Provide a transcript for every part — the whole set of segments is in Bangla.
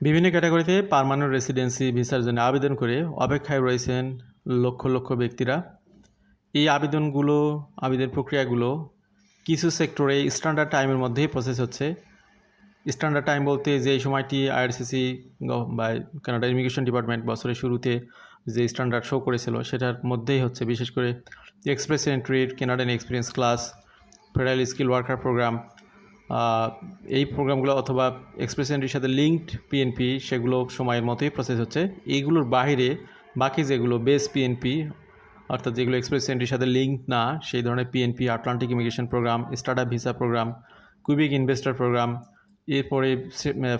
বিভিন্ন ক্যাটাগরিতে পার্মানেন্ট রেসিডেন্সি ভিসার জন্য আবেদন করে অপেক্ষায় রয়েছেন লক্ষ লক্ষ ব্যক্তিরা। এই আবেদনগুলো আবেদন প্রক্রিয়াগুলো কিছু সেক্টরে স্ট্যান্ডার্ড টাইমের মধ্যেই প্রসেস হচ্ছে। স্ট্যান্ডার্ড টাইম বলতে যে সময়টি আইআরসিসি বা কানাডা ইমিগ্রেশন ডিপার্টমেন্ট বছরের শুরুতে যে স্ট্যান্ডার্ড শো করেছিল, সেটার মধ্যেই হচ্ছে। বিশেষ করে express এন্ট্রির Canadian experience class federal skill worker programme এই প্রোগ্রামগুলো অথবা এক্সপ্রেস সাথে লিঙ্কড পিএনপি সেগুলো সময়ের মতোই প্রসেস হচ্ছে। এইগুলোর বাইরে বাকি যেগুলো বেস পিএনপি অর্থাৎ যেগুলো এক্সপ্রেস সাথে লিঙ্ক না, সেই ধরনের PNP Atlantic immigration programme startup visa programme Quebec investor programme এরপরে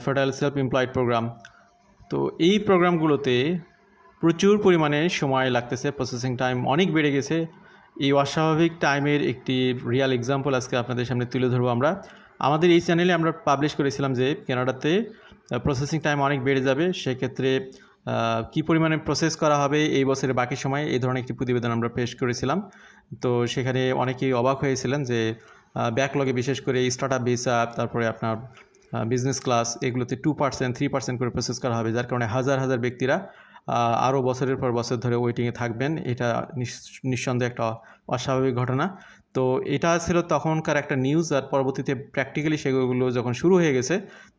ফেডারেল সেলফ এমপ্লয়েড প্রোগ্রাম তো এই প্রোগ্রামগুলোতে প্রচুর পরিমাণে সময় লাগতেছে প্রসেসিং টাইম অনেক বেড়ে গেছে। এই অস্বাভাবিক টাইমের একটি রিয়াল এক্সাম্পল আজকে আপনাদের সামনে তুলে ধরবো আমরা। আমাদের এই চ্যানেলে আমরা পাবলিশ করেছিলাম যে কানাডাতে প্রসেসিং টাইম অনেক বেড়ে যাবে, সেক্ষেত্রে কি পরিমাণে প্রসেস করা হবে এই বছরের বাকি সময় এই ধরনের একটি প্রতিবেদন আমরা পেশ করেছিলাম। তো সেখানে অনেকেই অবাক হয়েছিলেন যে ব্যাকলগে বিশেষ করে স্টার্ট আপ ভিসা তারপরে আপনার বিজনেস ক্লাস এগুলোতে টু পার্সেন্ট থ্রি পার্সেন্ট করে প্রসেস করা হবে, যার কারণে হাজার হাজার ব্যক্তিরা আরও বছরের পর বছর ধরে ওয়েটিংয়ে থাকবেন। এটা নিঃসন্দেহে একটা অস্বাভাবিক ঘটনা। তো এটা ছিল তখনকার একটা নিউজ আর পরবর্তীতে প্র্যাকটিক্যালি সেগুলো যখন শুরু হয়ে গেছে,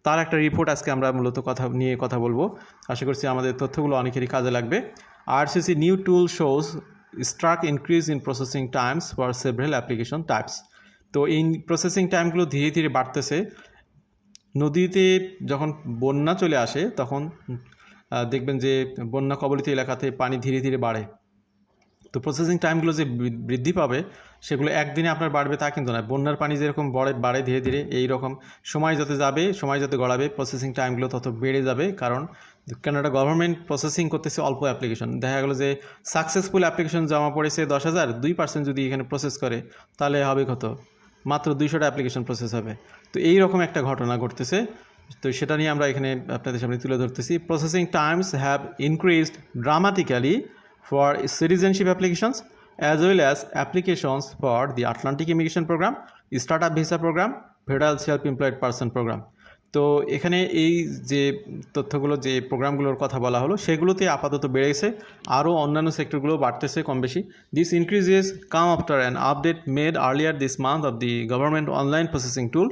তার একটা রিপোর্ট আজকে আমরা মূলত কথা নিয়ে কথা বলব। আশা করছি আমাদের তথ্যগুলো অনেকেরই কাজে লাগবে। RCC new tool shows stark increase in processing times for several application types তো এই প্রসেসিং টাইমগুলো ধীরে ধীরে বাড়তেছে। নদীতে যখন বন্যা চলে আসে, তখন দেখবেন যে বন্যা কবলিত এলাকাতে পানি ধীরে ধীরে বাড়ে। তো প্রসেসিং টাইমগুলো যে বৃদ্ধি পাবে, সেগুলো একদিনে আপনার বাড়বে তা কিন্তু নয়। বন্যার পানি যেরকম বড়ে, বাড়ে ধীরে ধীরে এই রকম সময় যত যাবে, সময় যত গড়াবে প্রসেসিং টাইমগুলো তত বেড়ে যাবে। কারণ কানাডা গভর্নমেন্ট প্রসেসিং করতেছে অল্প অ্যাপ্লিকেশন দেখা গেলো যে সাকসেসফুল অ্যাপ্লিকেশন জমা পড়েছে দশ হাজার, দুই পার্সেন্ট যদি এখানে প্রসেস করে, তাহলে হবে কত? মাত্র দুইশোটা অ্যাপ্লিকেশন প্রসেস হবে। তো এই রকম একটা ঘটনা ঘটতেছে। তো সেটা নিয়ে আমরা এখানে আপনাদের সামনে তুলে ধরতেছি। Processing times have increased dramatically applications as well as applications for the Atlantic immigration programme start up visa programme federal self employed person programme তো এখানে এই যে তথ্যগুলো যে প্রোগ্রামগুলোর কথা বলা হলো সেগুলোতে আপাতত বেড়ে গেছে আরও অন্যান্য সেক্টরগুলো বাড়তেছে কম বেশি। This increases come after an update made earlier this month of the government online processing tool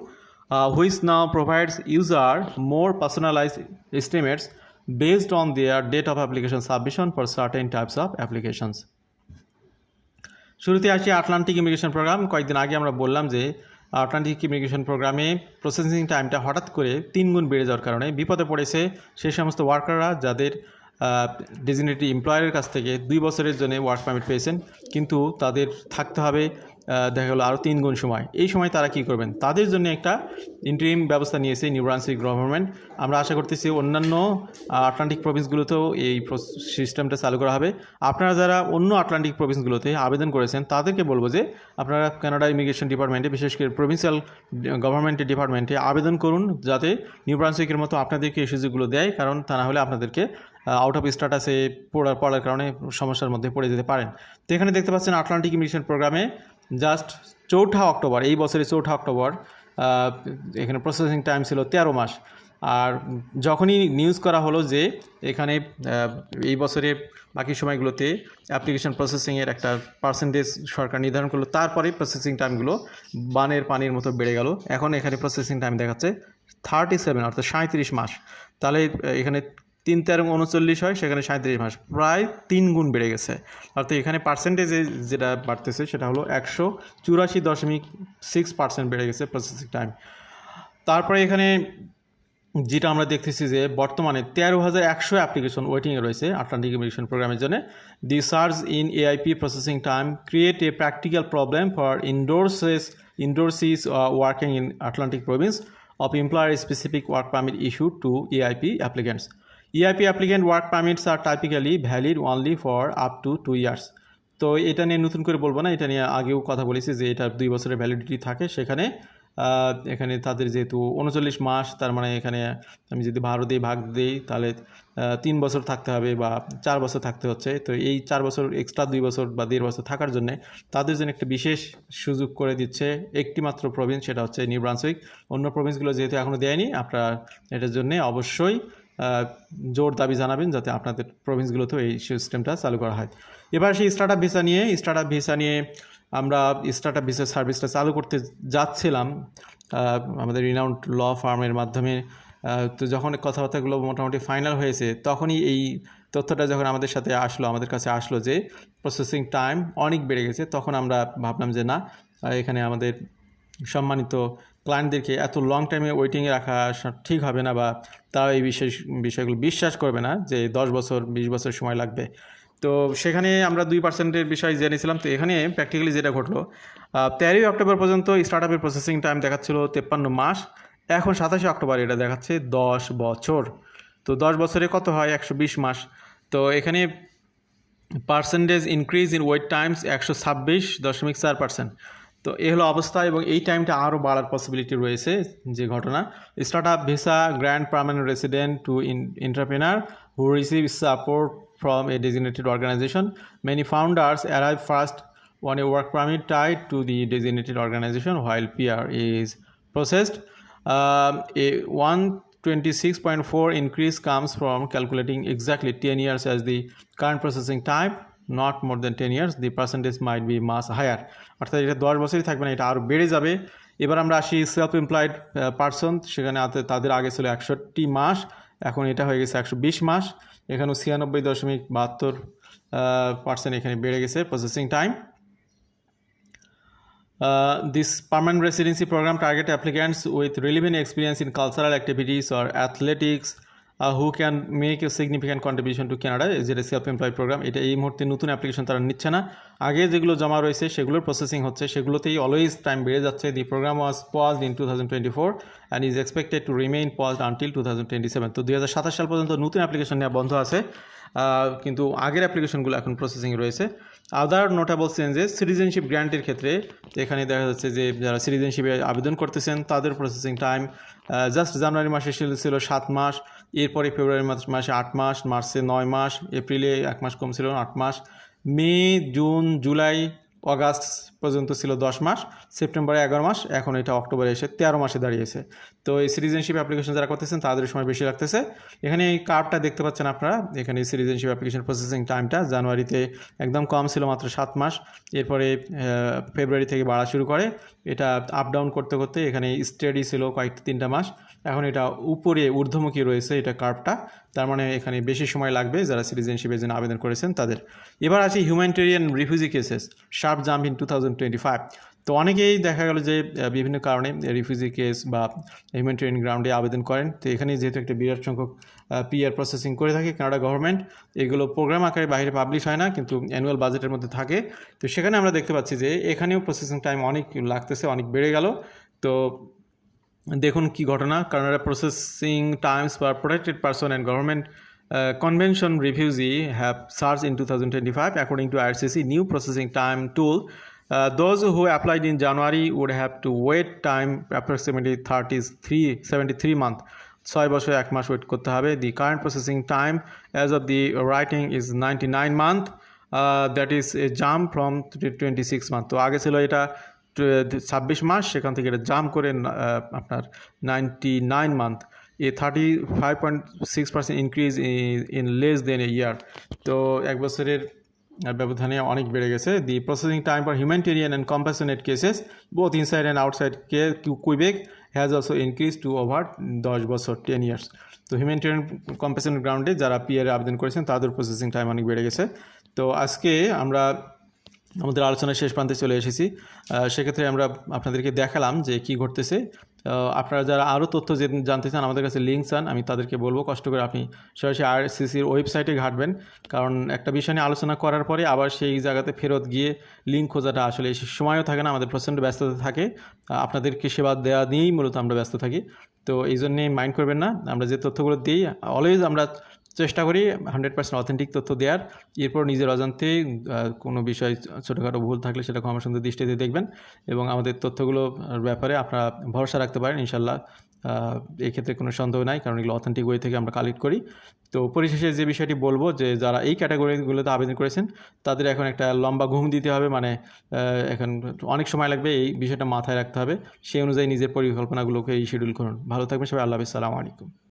uh, now provides user more personalized estimates based on their date of application submission for certain types of applications. শুরুতে আসি আটলান্টিক ইমিগ্রেশন প্রোগ্রাম কয়েকদিন আগে আমরা বললাম যে আটলান্টিক ইমিগ্রেশন প্রোগ্রামে প্রসেসিং টাইমটা হঠাৎ করে তিন গুণ বেড়ে যাওয়ার কারণে বিপদে পড়েছে সেই সমস্ত ওয়ার্কাররা যাদের ডেজিনেটি এমপ্লয়ারের কাছ থেকে দুই বছরের জন্য ওয়ার্ক পারমিট পেয়েছেন কিন্তু তাদের থাকতে হবে দেখা গেলো আরও তিন গুণ সময়। এই সময় তারা কি করবেন? তাদের জন্য একটা ইন্টারিম ব্যবস্থা নিয়েছে নিউ ব্রান্সিক গভর্নমেন্ট আমরা আশা করতেছি অন্যান্য আটলান্টিক প্রভিন্সগুলোতেও এই সিস্টেমটা চালু করা হবে। আপনারা যারা অন্য আটলান্টিক প্রভিন্সগুলোতে আবেদন করেছেন, তাদেরকে বলব যে আপনারা কানাডা ইমিগ্রেশন ডিপার্টমেন্টে বিশেষ করে প্রভিন্সিয়াল গভর্নমেন্টের ডিপার্টমেন্টে আবেদন করুন, যাতে নিউ ব্রান্সিকের মতো আপনাদেরকে এই সুযোগগুলো দেয়, কারণ তা না হলে আপনাদেরকে আউট অফ স্ট্যাটাসে পড়ার পড়ার কারণে সমস্যার মধ্যে পড়ে যেতে পারেন। তো এখানে দেখতে পাচ্ছেন আটলান্টিক ইমিগ্রেশন প্রোগ্রামে জাস্ট চৌঠা অক্টোবর, এই বছরের চৌঠা অক্টোবর এখানে প্রসেসিং টাইম ছিল তেরো মাস। আর যখনই নিউজ করা হলো যে এখানে এই বছরে বাকি সময়গুলোতে অ্যাপ্লিকেশন প্রসেসিংয়ের একটা পার্সেন্টেজ সরকার নির্ধারণ করল তারপরে প্রসেসিং টাইমগুলো বানের পানির মতো বেড়ে গেল। এখন এখানে প্রসেসিং টাইম দেখাচ্ছে থার্টি সেভেন অর্থাৎ সাঁত্রিশ মাস। তাহলে এখানে তিন তেরো উনচল্লিশ হয়, সেখানে সাঁত্রিশ মাস। প্রায় তিন গুণ বেড়ে গেছে। অর্থাৎ এখানে পার্সেন্টেজে যেটা বাড়তেছে, সেটা হলো একশো চুরাশি দশমিক সিক্স পার্সেন্ট বেড়ে গেছে প্রসেসিং টাইম তারপরে এখানে যেটা আমরা দেখতেছি যে, বর্তমানে তেরো হাজার একশো অ্যাপ্লিকেশন ওয়েটিংয়ে রয়েছে আটলান্টিক ইমিগ্রেশন প্রোগ্রামের জন্য। The surge in AIP processing time create a practical problem for endorsees endorsees working in Atlantic province of employer specific work permit issue to AIP applicants. EIP applicant work permits আর typically valid only for up to two years তো এটা নিয়ে নতুন করে বলব না, এটা নিয়ে আগেও কথা বলেছি যে এটা দুই বছরের ভ্যালিডিটি থাকে। সেখানে এখানে তাদের যেহেতু উনচল্লিশ মাস, তার মানে এখানে আমি যদি ভারত ভাগ দিই, তাহলে তিন বছর থাকতে হবে বা চার বছর থাকতে হচ্ছে। তো এই চার বছর এক্সট্রা দুই বছর বা দেড় বছর থাকার জন্য তাদের জন্য একটা বিশেষ সুযোগ করে দিচ্ছে একটি মাত্র প্রভিন্স সেটা হচ্ছে নিউ ব্রান্সউইক অন্য প্রভিন্সগুলো যেহেতু এখনও দেয়নি, আপনারা এটার জন্য অবশ্যই জোর দাবি জানাবেন যাতে আপনাদের প্রভিন্সগুলোতেও এই সিস্টেমটা চালু করা হয়। এবার সেই স্টার্ট আপ ভিসা নিয়ে স্টার্ট আপ ভিসা নিয়ে আমরা স্টার্ট আপ ভিসা সার্ভিসটা চালু করতে যাচ্ছিলাম আমাদের রিনাউন্ড ল ফার্মের মাধ্যমে। তো যখন কথাবার্তাগুলো মোটামুটি ফাইনাল হয়েছে, তখনই এই তথ্যটা যখন আমাদের সাথে আসলো, আমাদের কাছে আসলো যে প্রসেসিং টাইম অনেক বেড়ে গেছে, তখন আমরা ভাবলাম যে না, এখানে আমাদের সম্মানিত ক্লায়েন্টদেরকে এত লং টাইমে ওয়েটিংয়ে রাখা ঠিক হবে না বা তারা এই বিশেষ বিষয়গুলো বিশ্বাস করবে না যে দশ বছর, বিশ বছর সময় লাগবে। তো সেখানে আমরা দুই পার্সেন্টের বিষয় জেনেছিলাম তো এখানে প্র্যাকটিক্যালি যেটা ঘটলো তেরোই অক্টোবর পর্যন্ত স্টার্ট আপের প্রসেসিং টাইম দেখাচ্ছিল তেপ্পান্ন মাস। এখন সাতাশে অক্টোবর এটা দেখাচ্ছে দশ বছর। তো দশ বছরে কত হয়? একশো বিশ মাস। তো এখানে percentage increase in wait times একশো ছাব্বিশ দশমিক চার পার্সেন্ট তো এ হলো অবস্থা এবং এই টাইমটা আরও বাড়ার পসিবিলিটি রয়েছে যে ঘটনা। Start up visa grant permanent resident to in entrepreneur who receive support from a designated organisation many founders arrive first one a work permit tie to the designated organisation while PR is processed a one twenty six point four increase comes from calculating exactly ten years as the current processing time not more than ten years the percentage might be much higher অর্থাৎ এটা দশ বছরই থাকবে না, এটা আরও বেড়ে যাবে। এবার আমরা আসি সেলফ এমপ্লয়েড পার্সন সেখানে তাদের আগে ছিল একষট্টি মাস, এখন এটা হয়ে গেছে একশো বিশ মাস। এখানেও ছিয়ানব্বই দশমিক বাহাত্তর পার্সেন্ট এখানে বেড়ে গেছে processing time this permanent residency programme target applicants with relevant experience in cultural activities or athletics athletics can make a significant contribution to Canada? যেটা সেলফ এমপ্লয়েড প্রোগ্রাম এটা এই মুহূর্তে নতুন অ্যাপ্লিকেশন তারা নিচ্ছে না। আগে যেগুলো জমা রয়েছে, সেগুলোর প্রসেসিং হচ্ছে, সেগুলোতেই অলওয়েজ টাইম বেড়ে যাচ্ছে। The programme was pause in two thousand twenty four and is expected to remain paused until two thousand twenty seven তো দুই হাজার সাতাশ সাল পর্যন্ত নতুন অ্যাপ্লিকেশন নেওয়া বন্ধ আছে। কিন্তু আগের অ্যাপ্লিকেশনগুলো এখন প্রসেসিং রয়েছে। আদার নোটেবল চেঞ্জেস সিটিজেনশিপ গ্র্যান্টের ক্ষেত্রে এখানে দেখা যাচ্ছে যে যারা সিটিজেনশিপে আবেদন করতেছেন, তাদের প্রসেসিং টাইম জাস্ট জানুয়ারি মাসে ছিল সাত মাস, এরপরে ফেব্রুয়ারি মাস- মাসে আট মাস, মার্চে নয় মাস এপ্রিলে এক মাস কম ছিল, আট মাস। মে জুন জুলাই অগাস্ট পর্যন্ত ছিল দশ মাস সেপ্টেম্বরে এগারো মাস, এখন এটা অক্টোবরে এসে তেরো মাসে দাঁড়িয়েছে। তো এই সিটিজেনশিপ অ্যাপ্লিকেশন যারা করতেছেন, তাদের সময় বেশি লাগতেছে। এখানে এই কার্ভটা দেখতে পাচ্ছেন আপনারা। এখানে সিটিজেনশিপ অ্যাপ্লিকেশন প্রসেসিং টাইমটা জানুয়ারিতে একদম কম ছিল মাত্র সাত মাস। এরপরে ফেব্রুয়ারি থেকে বাড়া শুরু করে। এটা আপ ডাউন করতে করতে এখানে স্টেডি ছিল কয়েক তিনটা মাস। এখন এটা উপরে ঊর্ধ্বমুখী রয়েছে এটা কার্ভটা তার মানে এখানে বেশি সময় লাগবে যারা সিটিজেনশিপের জন্য আবেদন করেছেন তাদের। এবার আছে humanitarian refugee cases sharp jump in two thousand twenty five তো অনেকেই দেখা গেল যে বিভিন্ন কারণে রিফিউজি কেস বা হিউম্যানিটেরিয়ান গ্রাউন্ডে আবেদন করেন। তো এখানে যেহেতু একটা বিরাট সংখ্যক পিআর প্রসেসিং করে থাকে কানাডা গভর্নমেন্ট এগুলো প্রোগ্রাম আকারে বাইরে পাবলিশ হয় না, কিন্তু অ্যানুয়াল বাজেটের মধ্যে থাকে। তো সেখানে আমরা দেখতে পাচ্ছি যে, এখানেও প্রসেসিং টাইম অনেক লাগতেছে, অনেক বেড়ে গেল। তো দেখুন কি ঘটনা। Canada processing times for protected person and government convention refugee have surge in two thousand twenty five according to IRCC new processing tool those who applied in January would have to wait time approximately 33 73 month ছয় বছর এক মাস ওয়েট করতে হবে। The current processing time as of the writing is ninety nine month that is a jump from twenty six month তো আগে ছিল এটা ছাব্বিশ মাস সেখান থেকে এটা জাম্প করে আহ, আপনার ninety nine month a thirty five point six percent increase in less than a year তো এক বছরের ব্যবধানে অনেক বেড়ে গেছে। The processing time for humanitarian and compassionate cases both inside and outside K Quebec has also increase to over দশ বছর টেন ইয়ার্স তো হিউম্যানিটেরিয়ান কম্পাসনেট গ্রাউন্ডে যারা পিআর আবেদন করেছেন, তাদের প্রসেসিং টাইম অনেক বেড়ে গেছে। তো আজকে আমরা আমাদের আলোচনার শেষ প্রান্তে চলে এসেছি। সেক্ষেত্রে আমরা আপনাদেরকে দেখালাম যে কি ঘটতেছে। আপনারা যারা আরও তথ্য জানতে চান, আমাদের কাছে লিঙ্ক চান, আমি তাদেরকে বলব। কষ্ট করে আপনি সরাসরি আরসিসির ওয়েবসাইটে ঘাটবেন। কারণ একটা বিষয় নিয়ে আলোচনা করার পরে আবার সেই জায়গাতে ফেরত গিয়ে লিঙ্ক খোঁজাটা আসলে সময়ও থাকে না, আমাদের প্রচণ্ড ব্যস্ততা থাকে। আপনাদেরকে সেবা দেওয়া নিয়েই মূলত আমরা ব্যস্ত থাকি। তো এই জন্যে মাইন্ড করবেন না। আমরা যে তথ্যগুলো দিই অলওয়েজ আমরা চেষ্টা করি হান্ড্রেড পার্সেন্ট অথেন্টিক তথ্য দেওয়ার এরপর নিজের অজান্তে কোনো বিষয় ছোটোখাটো ভুল থাকলে সেটা ক্ষমা সুন্দর দৃষ্টিতে দেখবেন এবং আমাদের তথ্যগুলোর ব্যাপারে আপনারা ভরসা রাখতে পারেন ইনশাল্লাহ। এক্ষেত্রে কোনো সন্দেহ নাই, কারণ এগুলো অথেন্টিক ওয়ে থেকে আমরা কালেক্ট করি। তো পরিশেষে যে বিষয়টি বলব যে, যারা এই ক্যাটাগরিগুলোতে আবেদন করেছেন, তাদের এখন একটা লম্বা ঘুম দিতে হবে। মানে এখন অনেক সময় লাগবে, এই বিষয়টা মাথায় রাখতে হবে। সেই অনুযায়ী নিজের পরিকল্পনাগুলোকে এই শিডিউল করুন। ভালো থাকবেন সবাই, আল্লাহ সালামু আলাইকুম।